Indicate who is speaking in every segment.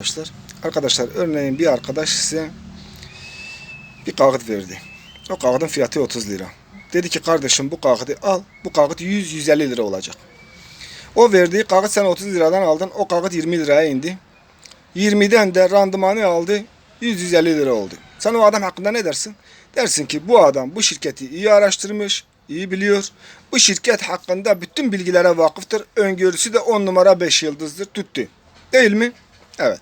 Speaker 1: Arkadaşlar, arkadaşlar örneğin bir arkadaş size bir kağıt verdi. O kağıdın fiyatı 30 lira. Dedi ki kardeşim bu kağıdı al. Bu kağıt 100-150 lira olacak. O verdiği kağıt sen 30 liradan aldın. O kağıt 20 liraya indi. 20'den de randımanı aldı. 100-150 lira oldu. Sen o adam hakkında ne dersin? Dersin ki bu adam bu şirketi iyi araştırmış, iyi biliyor. Bu şirket hakkında bütün bilgilere vakıftır. Öngörüsü de 10 numara 5 yıldızdır. Tuttu. Değil mi? Evet.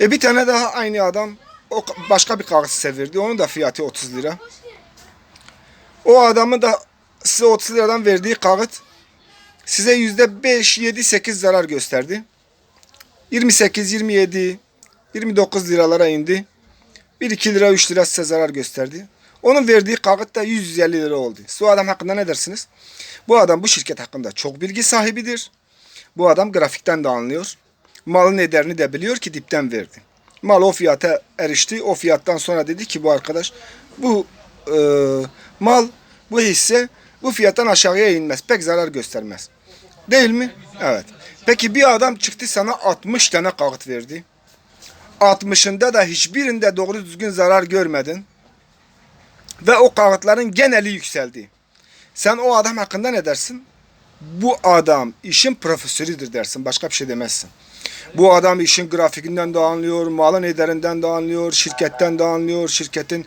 Speaker 1: E bir tane daha aynı adam o ka- başka bir kağıt size verdi. Onun da fiyatı 30 lira. O adamın da size 30 liradan verdiği kağıt size yüzde 5, 7, 8 zarar gösterdi. 28, 27, 29 liralara indi. 1, 2 lira, 3 lira size zarar gösterdi. Onun verdiği kağıt da 150 lira oldu. Siz o adam hakkında ne dersiniz? Bu adam bu şirket hakkında çok bilgi sahibidir. Bu adam grafikten de anlıyor. Malın ederini de biliyor ki dipten verdi. Mal o fiyata erişti. O fiyattan sonra dedi ki bu arkadaş bu e, mal bu hisse bu fiyattan aşağıya inmez. Pek zarar göstermez. Değil mi? Evet. Peki bir adam çıktı sana 60 tane kağıt verdi. 60'ında da hiçbirinde doğru düzgün zarar görmedin. Ve o kağıtların geneli yükseldi. Sen o adam hakkında ne dersin? Bu adam işin profesörüdür dersin. Başka bir şey demezsin. Bu adam işin grafikinden de anlıyor, malın ederinden de anlıyor, şirketten de anlıyor, şirketin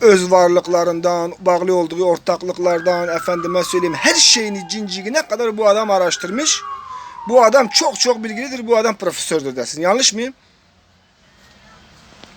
Speaker 1: öz varlıklarından, bağlı olduğu ortaklıklardan, efendime söyleyeyim her şeyini cincigine kadar bu adam araştırmış. Bu adam çok çok bilgilidir, bu adam profesördür dersin. Yanlış mıyım?